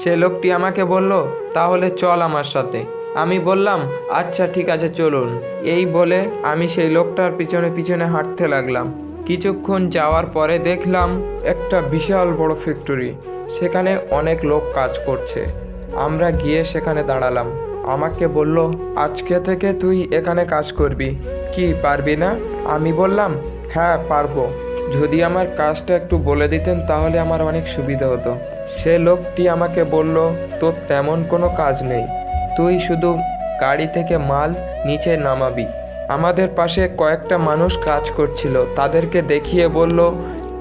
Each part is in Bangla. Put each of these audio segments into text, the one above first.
সে লোকটি আমাকে বলল, তাহলে চল আমার সাথে। আমি বললাম আচ্ছা ঠিক আছে, চলুন। এই বলে আমি সেই লোকটার পিছনে পিছনে হাঁটতে লাগলাম। কিছুক্ষণ যাওয়ার পরে দেখলাম একটা বিশাল বড় ফ্যাক্টরি, সেখানে অনেক লোক কাজ করছে। আমরা গিয়ে সেখানে দাঁড়ালাম। আমাকে বলল, আজকে থেকে তুই এখানে কাজ করবি। কি, পারবি না? আমি বললাম হ্যাঁ পারব। যদি আমার কাজটা একটু বলে দিতেন, তাহলে আমার অনেক সুবিধা হতো। সে লোকটি আমাকে বলল, তোর তেমন কোনো কাজ নেই। তুই শুধু গাড়ি থেকে মাল নিচে নামাবি। আমাদের পাশে কয়েকটা মানুষ কাজ করছিল। তাদেরকে দেখিয়ে বলল,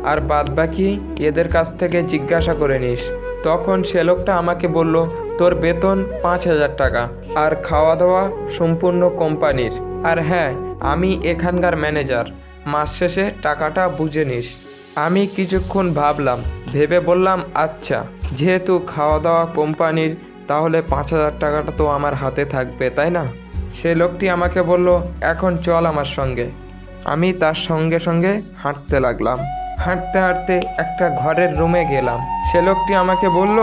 আর বাদবাকি এদের কাছ থেকে জিজ্ঞাসা করে নিস। তখন সে লোকটা আমাকে বলল, তোর বেতন পাঁচ হাজার টাকা আর খাওয়া দাওয়া সম্পূর্ণ কোম্পানির। আর হ্যাঁ আমি এখানকার ম্যানেজার। মাস শেষে টাকাটা বুঝে নিস। আমি কিছুক্ষণ ভাবলাম, ভেবে বললাম আচ্ছা যেহেতু খাওয়া দাওয়া কোম্পানির, তাহলে পাঁচ হাজার টাকাটা তো আমার হাতে থাকবে, তাই না? সে লোকটি আমাকে বলল, এখন চল আমার সঙ্গে। আমি তার সঙ্গে সঙ্গে হাঁটতে লাগলাম। হাঁটতে হাঁটতে একটা ঘরের রুমে গেলাম। সে লোকটি আমাকে বলল,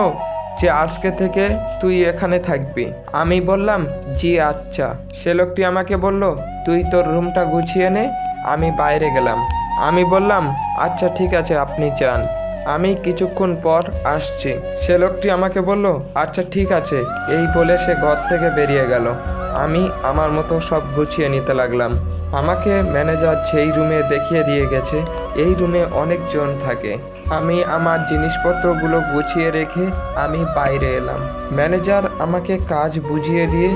যে আজকে থেকে তুই এখানে থাকবি। আমি বললাম, জি আচ্ছা। সে লোকটি আমাকে বলল, তুই তোর রুমটা গুছিয়ে নে, আমি বাইরে গেলাম। আমি বললাম আচ্ছা ঠিক আছে, আপনি যান। আমি কিছুক্ষণ পর আসছি। সে লোকটি আমাকে বলল আচ্ছা ঠিক আছে। এই বলে সে ঘর থেকে বেরিয়ে গেল। আমি আমার মতো সব গুছিয়ে নিতে লাগলাম। আমাকে ম্যানেজার যেই রুমে দেখিয়ে দিয়ে গেছে, এই রুমে অনেকজন থাকে। আমি আমার জিনিসপত্রগুলো গুছিয়ে রেখে আমি বাইরে এলাম। ম্যানেজার আমাকে কাজ বুঝিয়ে দিয়ে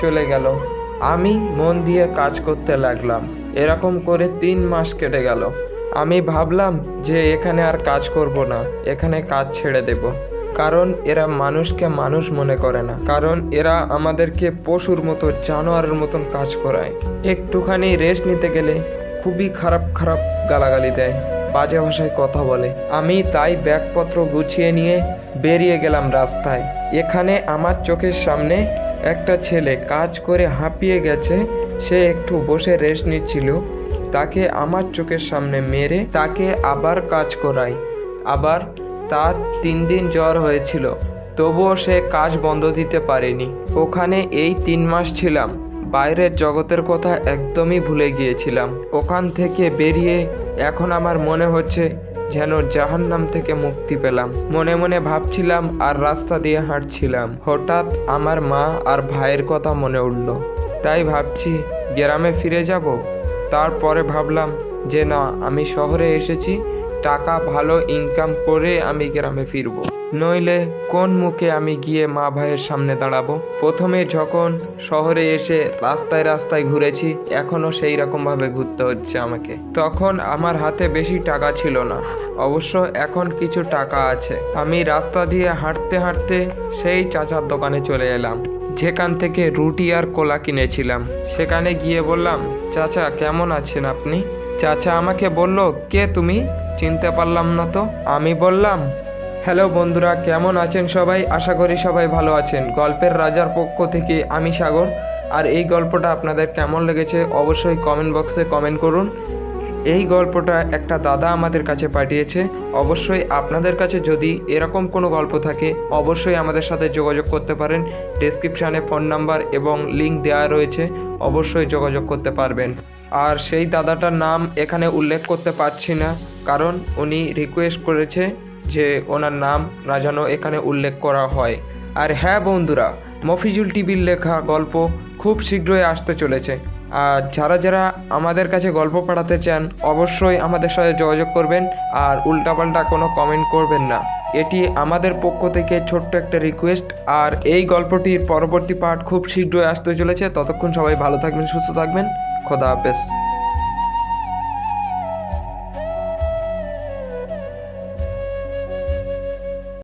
চলে গেল। আমি মন দিয়ে কাজ করতে লাগলাম। এরকম করে তিন মাস কেটে গেল। আমি ভাবলাম যে এখানে আর কাজ করব না, এখানে কাজ ছেড়ে দেব। কারণ এরা মানুষকে মানুষ মনে করে না। কারণ এরা আমাদেরকে পশুর মতো, জানোয়ারের মতন কাজ করায়। একটুখানি রেস্ট নিতে গেলে খুবই খারাপ খারাপ গালাগালি দেয়, বাজে ভাষায় কথা বলে। আমি তাই ব্যাগপত্র গুছিয়ে নিয়ে বেরিয়ে গেলাম রাস্তায়। এখানে আমার চোখের সামনে একটা ছেলে কাজ করে হাঁপিয়ে গেছে, সে একটু বসে রেস্ট নিচ্ছিল। তাকে আমার চোখের সামনে মেরে তাকে আবার কাজ করাই। আবার তার তিন দিন জ্বর হয়েছিল, তবুও সে কাজ বন্ধ দিতে পারেনি। ওখানে এই তিন মাস ছিলাম, বাইরের জগতের কথা একদমই ভুলে গিয়েছিলাম। ওখান থেকে বেরিয়ে এখন আমার মনে হচ্ছে যেন জাহান্নাম থেকে মুক্তি পেলাম। মনে মনে ভাবছিলাম আর রাস্তা দিয়ে হাঁটছিলাম। হঠাৎ আমার মা আর ভাইয়ের কথা মনে উঠল। তাই ভাবছি, গ্রামে ফিরে যাব? তারপরে ভাবলাম যে না, আমি শহরে এসেছি টাকা ভালো ইনকাম করে আমি গ্রামে ফিরব। নইলে কোন মুখে আমি গিয়ে মা ভাইয়ের সামনে দাঁড়াবো? প্রথমে যখন শহরে এসে রাস্তায় রাস্তায় ঘুরেছি এখনও সেই রকমভাবে ঘুরতে হচ্ছে আমাকে। তখন আমার হাতে বেশি টাকা ছিল না। অবশ্য এখন কিছু টাকা আছে। আমি রাস্তা দিয়ে হাঁটতে হাঁটতে সেই চাচার দোকানে চলে এলাম। যেখান থেকে রুটি আর কোলা কিনেছিলাম। সেখানে গিয়ে বললাম, চাচা, কেমন আছেন আপনি? চাচা আমাকে বলল, কে তুমি? চিনতে পারলাম না তো। আমি বললাম, হ্যালো বন্ধুরা, কেমন আছেন সবাই? আশা করি সবাই ভালো আছেন। গল্পের রাজার পক্ষ থেকে আমি সাগর। আর এই গল্পটা আপনাদের কেমন লেগেছে অবশ্যই কমেন্ট বক্সে কমেন্ট করুন। এই গল্পটা একটা দাদা আমাদের কাছে পাঠিয়েছে। অবশ্যই আপনাদের কাছে যদি এরকম কোনো গল্প থাকে, অবশ্যই আমাদের সাথে যোগাযোগ করতে পারেন। ডেসক্রিপশানে ফোন নাম্বার এবং লিংক দেওয়া রয়েছে। অবশ্যই যোগাযোগ করতে পারবেন। আর সেই দাদাটার নাম এখানে উল্লেখ করতে পারছি না, কারণ উনি রিকোয়েস্ট করেছে যে ওনার নাম না যেন এখানে উল্লেখ করা হয়। আর হ্যাঁ বন্ধুরা, মফিজুল টিভির লেখা গল্প খুব শীঘ্রই আসতে চলেছে। আর যারা যারা আমাদের কাছে গল্প পাঠাতে চান, অবশ্যই আমাদের সাথে যোগাযোগ করবেন আর উল্টাপাল্টা কোনো কমেন্ট করবেন না। এটি আমাদের পক্ষ থেকে ছোট্ট একটা রিকোয়েস্ট আর এই গল্পটির পরবর্তী পার্ট খুব শীঘ্রই আসতে চলেছে। ততক্ষণ সবাই ভালো থাকবেন, সুস্থ থাকবেন। খোদা হাফেজ।